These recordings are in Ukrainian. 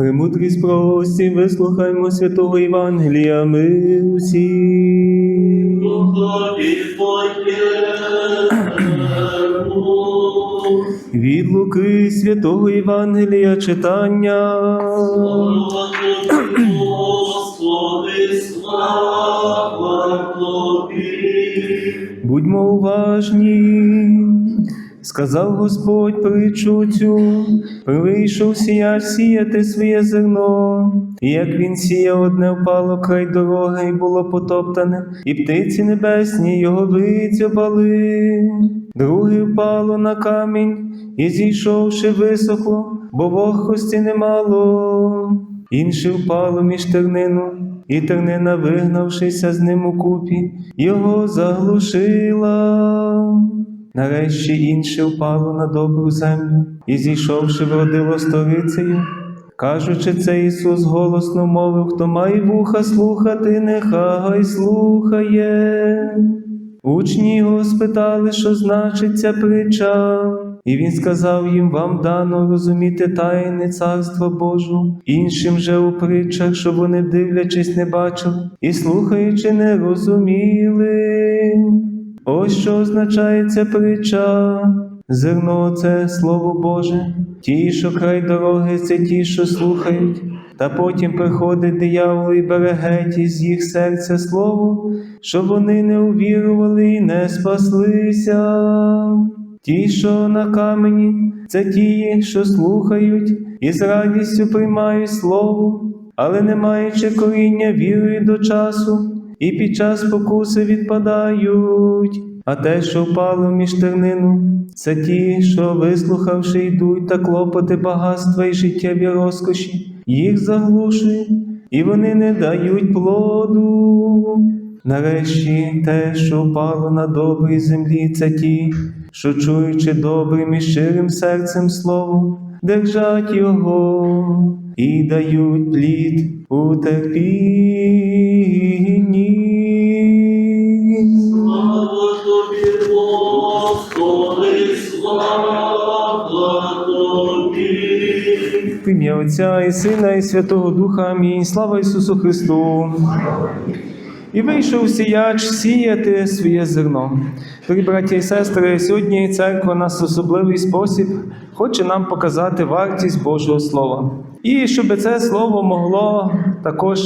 Премудрість прості, вислухаймо святого Євангелія, ми усі. Від Луки святого Євангелія читання. Будьмо уважні. Сказав Господь притчу цю, вийшов сіяч сіяти своє зерно, і як він сіяв, одне впало край дороги, і було потоптане, і птиці небесні його вицьобали. Друге впало на камінь, і зійшовши висохло, бо вогкості немало. Інше впало між тернину, і тернина, вигнавшися з ним у купі, його заглушила. Нарешті інше впало на добру землю, і зійшовши, вродило сторицею. Кажучи це, Ісус голосно мовив, хто має вуха слухати, нехай слухає. Учні його спитали, що значить ця притча. І він сказав їм: Вам дано розуміти тайни Царства Божу, іншим же у притчах, що вони, дивлячись, не бачили, і слухаючи, не розуміли. Ось що означає ця притча. Зерно це слово Боже, ті, що край дороги, це ті, що слухають, та потім приходить диявол і бере геть із їх серця слово, щоб вони не увірували і не спаслися. Ті, що на камені, це ті, що слухають і з радістю приймають слово, але не маючи коріння, вірують до часу, і під час покуси відпадають. А те, що впало між тернину, це ті, що, вислухавши, йдуть та клопоти багатства і життєві розкоші, їх заглушують, і вони не дають плоду. Нарешті те, що впало на добрій землі, це ті, що чуючи добрим і щирим серцем слово, держать його і дають плід у терпінні. В ім'я Отця і Сина, і Святого Духа. Амінь. Слава Ісусу Христу. І вийшов сіяч сіяти своє зерно. Дорогі браті і сестри, сьогодні церква нас особливий спосіб хоче нам показати вартість Божого Слова. І щоб це слово могло також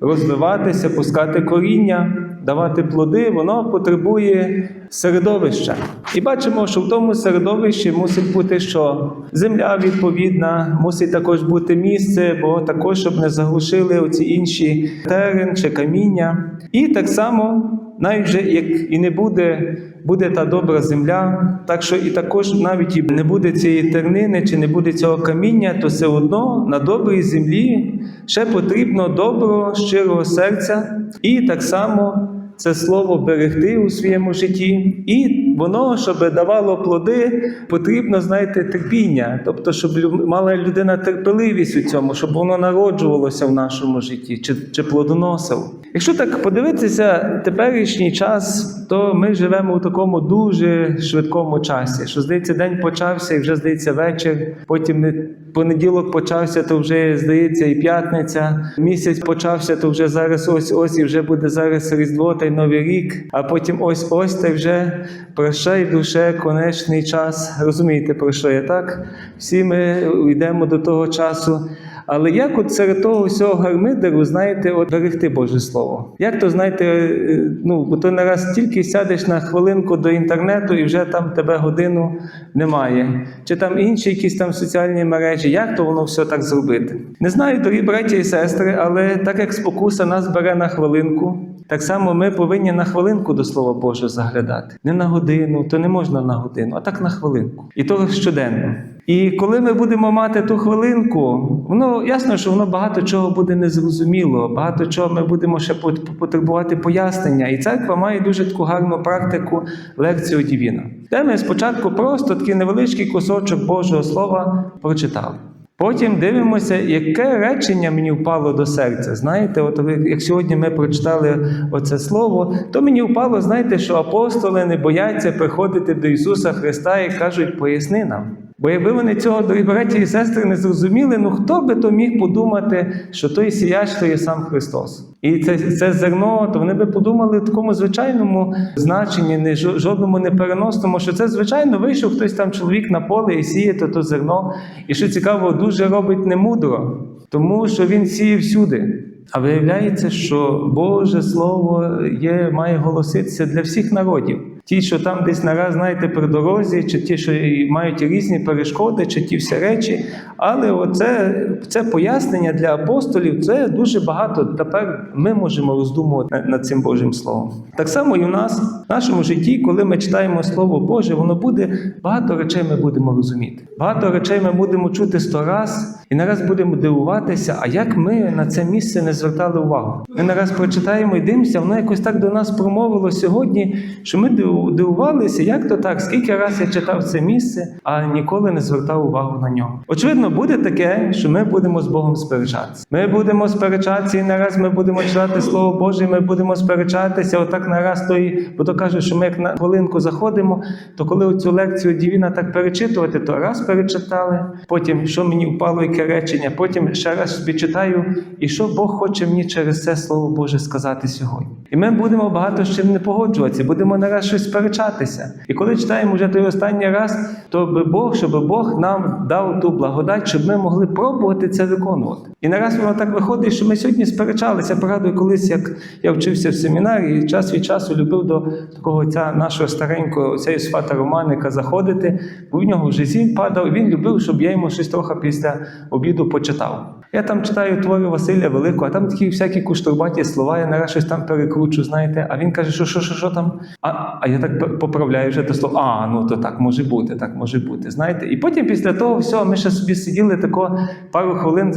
розвиватися, пускати коріння, давати плоди, воно потребує середовища. І бачимо, що в тому середовищі мусить бути що? Земля відповідна, мусить також бути місце, бо також, щоб не заглушили оці інші терен чи каміння. І так само, навіть же як і не буде, буде та добра земля, так що і також навіть і не буде цієї тернини чи не буде цього каміння, то все одно на добрій землі ще потрібно доброго, щирого серця, і так само це слово берегти у своєму житті, і воно, щоб давало плоди, потрібно, знаєте, терпіння, тобто, щоб мала людина терпеливість у цьому, щоб воно народжувалося в нашому житті чи, чи плодоносило. Якщо так подивитися теперішній час, то ми живемо у такому дуже швидкому часі, що здається, день почався і вже здається вечір. Потім не понеділок почався, то вже здається і п'ятниця. Місяць почався, то вже зараз ось ось і вже буде зараз Різдво та й Новий рік. А потім ось ось та й вже прощай душе, конечний час. Розумієте, про що я так? Всі ми йдемо до того часу. Але як от серед того всього гармидеру, знаєте, от берегти Боже Слово? Як то знаєте, е, ну бо то не раз тільки сядеш на хвилинку до інтернету і вже там тебе годину немає, чи там інші якісь там соціальні мережі, як то воно все так зробити? Не знаю, дорогі браті і сестри, але так як спокуса нас бере на хвилинку, так само ми повинні на хвилинку до Слова Божого заглядати. Не на годину, то не можна на годину, а так на хвилинку. І то щоденно. І коли ми будемо мати ту хвилинку, воно ясно, що воно багато чого буде незрозуміло, багато чого ми будемо ще пот- потребувати пояснення. І церква має дуже таку гарну практику лекцію Дівіна, де ми спочатку просто такий невеличкий кусочок Божого Слова прочитали. Потім дивимося, яке речення мені впало до серця. Знаєте, от як сьогодні ми прочитали оце слово, то мені впало, знаєте, що апостоли не бояться приходити до Ісуса Христа і кажуть, поясни нам. Бо якби вони цього, дорогі браті і сестри, не зрозуміли, ну хто би то міг подумати, що той сіяч то є сам Христос. І це, це зерно, то вони би подумали в такому звичайному значенні, не жодному не переносному, що це звичайно вийшов хтось там чоловік на поле і сіє то, то зерно. І що цікаво, дуже робить немудро, тому що він сіє всюди. А виявляється, що Боже Слово є, має голоситися для всіх народів. Ті, що там десь нараз, знаєте, при дорозі, чи ті, що мають різні перешкоди, чи ті всі речі. Але оце це пояснення для апостолів, це дуже багато. Тепер ми можемо роздумувати над- цим Божим Словом. Так само і в нас, в нашому житті, коли ми читаємо Слово Боже, воно буде багато речей ми будемо розуміти. Багато речей ми будемо чути сто раз, і нараз будемо дивуватися, а як ми на це місце не звертали увагу. Ми нараз прочитаємо і дивимося, воно якось так до нас промовило сьогодні, що ми диву- дивувалися, як то так, скільки раз я читав це місце, а ніколи не звертав увагу на нього. Очевидно, буде таке, що ми будемо з Богом сперечатися. Ми будемо сперечатися, і нараз ми будемо читати Слово Боже, і ми будемо сперечатися. Отак нараз той, бо то каже, що ми як на хвилинку заходимо, то коли цю лекцію Дівіна так перечитувати, то раз перечитали, потім що мені впало, яке речення, потім ще раз собі читаю, і що Бог хоче мені через це Слово Боже сказати сьогодні. І ми будемо багато з чим не погоджуватися, будемо нараз щось сперечатися. І коли читаємо вже той останній раз, то би Бог, щоб Бог нам дав ту благодать, щоб ми могли пробувати це виконувати. І нараз воно так виходить, що ми сьогодні сперечалися. Пригадую, колись як я вчився в семінарі, і час від часу любив до такого отця нашого старенького отця Ісфата Романика заходити, бо в нього вже зіль падав. Він любив, щоб я йому щось трохи після обіду почитав. Я там читаю твори Василя Великого, а там такі всякі куштурбаті слова, я нараз щось там перекручу, знаєте. А він каже, що що, що, що там? А, а я так поправляю вже те слово. А, ну то так може бути, так може бути. Знаєте. І потім після того всього ми ще собі сиділи тако пару хвилин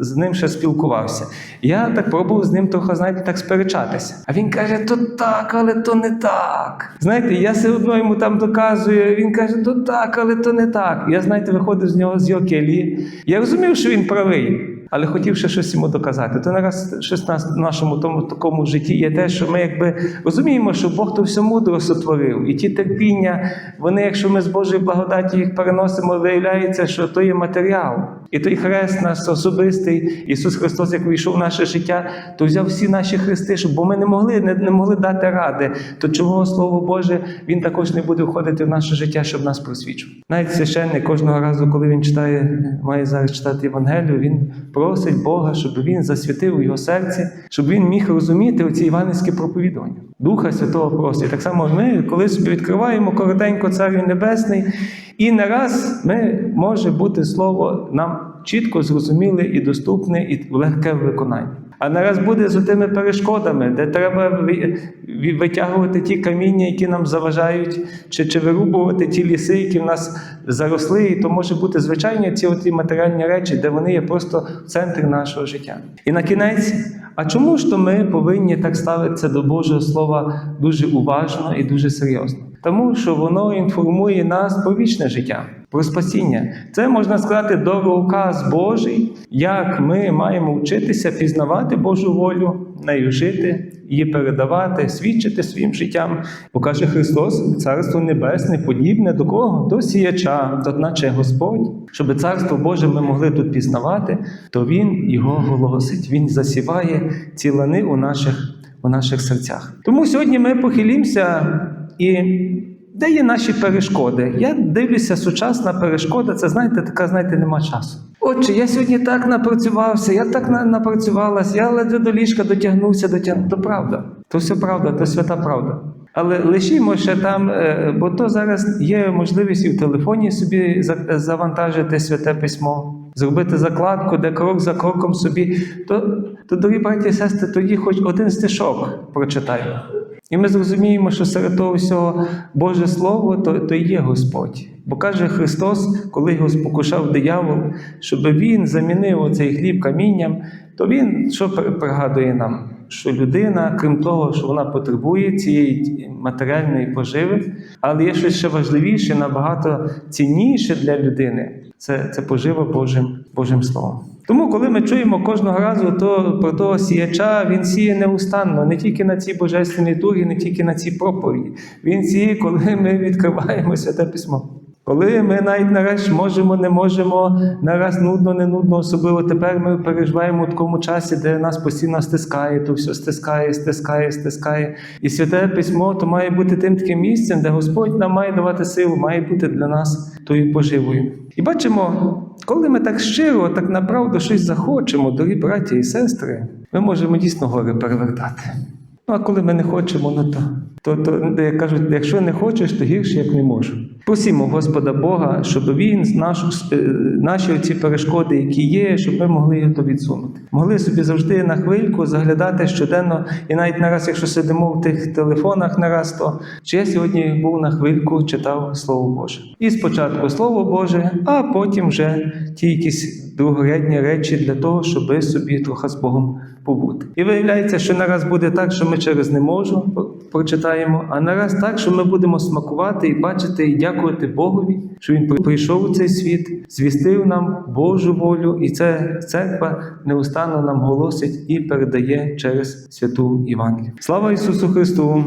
з, ним ще спілкувався. Я так пробував з ним трохи, знаєте, так сперечатися. А він каже, то так, але то не так. Знаєте, я все одно йому там доказую. Він каже, то так, але то не так. Я, знаєте, виходив з нього з його келії. Я розумів, що він правий. Але хотів ще щось йому доказати. То нараз щось на нашому тому такому житті є те, що ми якби розуміємо, що Бог то все мудро сотворив. І ті терпіння, вони, якщо ми з Божої благодаті їх переносимо, виявляється, що то є матеріал. І той хрест наш особистий, Ісус Христос, як війшов в наше життя, то взяв всі наші хрести, щоб бо ми не могли, не, не могли дати ради. То чого Слово Боже, Він також не буде входити в наше життя, щоб нас просвічувати. Навіть священник кожного разу, коли він читає, має зараз читати Євангелію, він просить Бога, щоб він засвятив у його серці, щоб він міг розуміти оці іванівські проповідування. Духа Святого просить. Так само ми, коли собі відкриваємо коротенько Царю Небесний, і нараз ми може бути слово нам чітко зрозуміле і доступне, і легке в виконанні. А нараз буде з тими перешкодами, де треба ви- ви- витягувати ті каміння, які нам заважають, чи, чи вирубувати ті ліси, які в нас заросли, і то може бути звичайні ці оті матеріальні речі, де вони є просто в центрі нашого життя. І на кінець, а чому ж то ми повинні так ставитися до Божого Слова дуже уважно і дуже серйозно? Тому що воно інформує нас про вічне життя, про спасіння. Це можна сказати дороуказ Божий, як ми маємо вчитися пізнавати Божу волю, нею жити, її передавати, свідчити своїм життям. Бо каже Христос, Царство Небесне подібне до кого? До сіяча, то наче Господь. Щоб царство Боже ми могли тут пізнавати, то Він його голосить. Він засіває ці лани у наших, у наших серцях. Тому сьогодні ми похилімося і де є наші перешкоди? Я дивлюся, сучасна перешкода, це знаєте, така, знаєте, нема часу. Отже, я сьогодні так напрацювався, я так на- напрацювалася, я ледве до ліжка дотягнувся, дотягнув. То правда, то все правда, то свята правда. Але лишімо ще там, е, бо то зараз є можливість і в телефоні собі за- завантажити святе письмо, зробити закладку, де крок за кроком собі. То, то дорогі браті і сестри, тоді хоч один стишок прочитаю. І ми зрозуміємо, що серед того всього Боже Слово то, то і є Господь. Бо каже Христос, коли його спокушав диявол, щоб він замінив оцей хліб камінням, то він що при- пригадує нам? Що людина, крім того, що вона потребує цієї матеріальної поживи, але є щось ще важливіше, набагато цінніше для людини це, це пожива Божим, Божим Словом. Тому, коли ми чуємо кожного разу то про того сіяча, він сіє неустанно, не тільки на цій божественній турі, не тільки на цій проповіді. Він сіє, коли ми відкриваємо святе письмо. Коли ми навіть нарешті можемо, не можемо, нараз нудно, не нудно, особливо тепер ми переживаємо в такому часі, де нас постійно стискає, то все стискає, стискає, стискає. І святе письмо то має бути тим таким місцем, де Господь нам має давати силу, має бути для нас тою поживою. І бачимо, коли ми так щиро, так направду щось захочемо, дорогі браті і сестри, ми можемо дійсно гори перевертати. Ну, а коли ми не хочемо, ну то, то, то як кажуть, якщо не хочеш, то гірше, як не можу. Просімо Господа Бога, щоб Він з нашу, е, наші ці перешкоди, які є, щоб ми могли то відсунути. Могли собі завжди на хвильку заглядати щоденно, і навіть нараз, якщо сидимо в тих телефонах нараз, то чи я сьогодні був на хвильку, читав Слово Боже. І спочатку Слово Боже, а потім вже ті якісь другорядні речі для того, щоб собі трохи з Богом побути. І виявляється, що нараз буде так, що ми через не можу прочитаємо, а нараз так, що ми будемо смакувати і бачити, і дякувати Богові, що Він прийшов у цей світ, звістив нам Божу волю, і це церква неустанно нам голосить і передає через святу Євангелію. Слава Ісусу Христу!